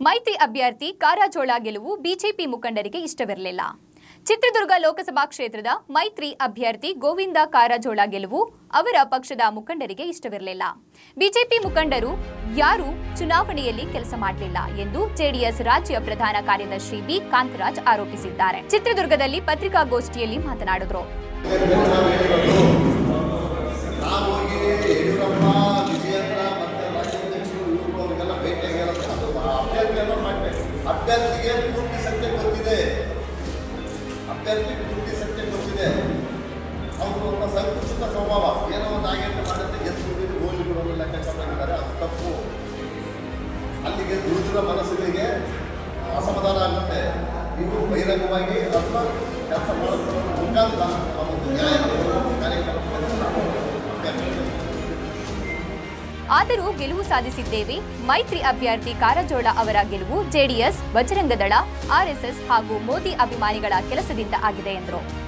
ಮೈತ್ರಿ ಅಭ್ಯರ್ಥಿ ಕಾರಜೋಳ ಗೆಲುವು ಬಿಜೆಪಿ ಮುಖಂಡರಿಗೆ ಇಷ್ಟವಿರಲಿಲ್ಲ. ಚಿತ್ರದುರ್ಗ ಲೋಕಸಭಾ ಕ್ಷೇತ್ರದ ಮೈತ್ರಿ ಅಭ್ಯರ್ಥಿ ಗೋವಿಂದ ಕಾರಾಜೋಳ ಗೆಲುವು ಅವರ ಪಕ್ಷದ ಮುಖಂಡರಿಗೆ ಇಷ್ಟವಿರಲಿಲ್ಲ. ಬಿಜೆಪಿ ಮುಖಂಡರು ಯಾರೂ ಚುನಾವಣೆಯಲ್ಲಿ ಕೆಲಸ ಮಾಡಲಿಲ್ಲ ಎಂದು ಜೆಡಿಎಸ್ ರಾಜ್ಯ ಪ್ರಧಾನ ಕಾರ್ಯದರ್ಶಿ ಬಿ ಕಾಂತರಾಜ್ ಆರೋಪಿಸಿದ್ದಾರೆ. ಚಿತ್ರದುರ್ಗದಲ್ಲಿ ಪತ್ರಿಕಾಗೋಷ್ಠಿಯಲ್ಲಿ ಮಾತನಾಡಿದರು. ಅಭ್ಯರ್ಥಿಗೆ ಪೂರ್ತಿ ಸತ್ಯ ಗೊತ್ತಿದೆ ಅಭ್ಯರ್ಥಿ ಪೂರ್ತಿ ಸತ್ಯ ಗೊತ್ತಿದೆ ಅವರು ಒಬ್ಬ ಸಂಕುಚಿತ ಸ್ವಭಾವ, ಏನೋ ಒಂದು ಆಗೇಟ್ ಮಾಡುತ್ತೆ ಗೆದ್ದು ಬಿಟ್ಟು ಗೋಲಿ ಕೆಲಸ ಮಾಡಿದ್ದಾರೆ, ಅದು ತಪ್ಪು. ಅಲ್ಲಿಗೆ ದುಡಿದ ಮನಸ್ಸುಗಳಿಗೆ ಅಸಮಾಧಾನ ಆಗುತ್ತೆ. ನೀವು ಬಹಿರಂಗವಾಗಿ ಅಥವಾ ಕೆಲಸ ಮಾಡೋದ್ರ ಮುಖಾಂತರ ಒಂದು ನ್ಯಾಯ ಕಾರ್ಯಕ್ರಮ ಆದರೂ ಗೆಲುವು ಸಾಧಿಸಿದ್ದೇವೆ. ಮೈತ್ರಿ ಅಭ್ಯರ್ಥಿ ಕಾರಜೋಳ ಅವರ ಗೆಲುವು ಜೆಡಿಎಸ್, ಬಜರಂಗದಳ, ಆರ್ಎಸ್ಎಸ್ ಹಾಗೂ ಮೋದಿ ಅಭಿಮಾನಿಗಳ ಕೆಲಸದಿಂದ ಆಗಿದೆ ಎಂದರು.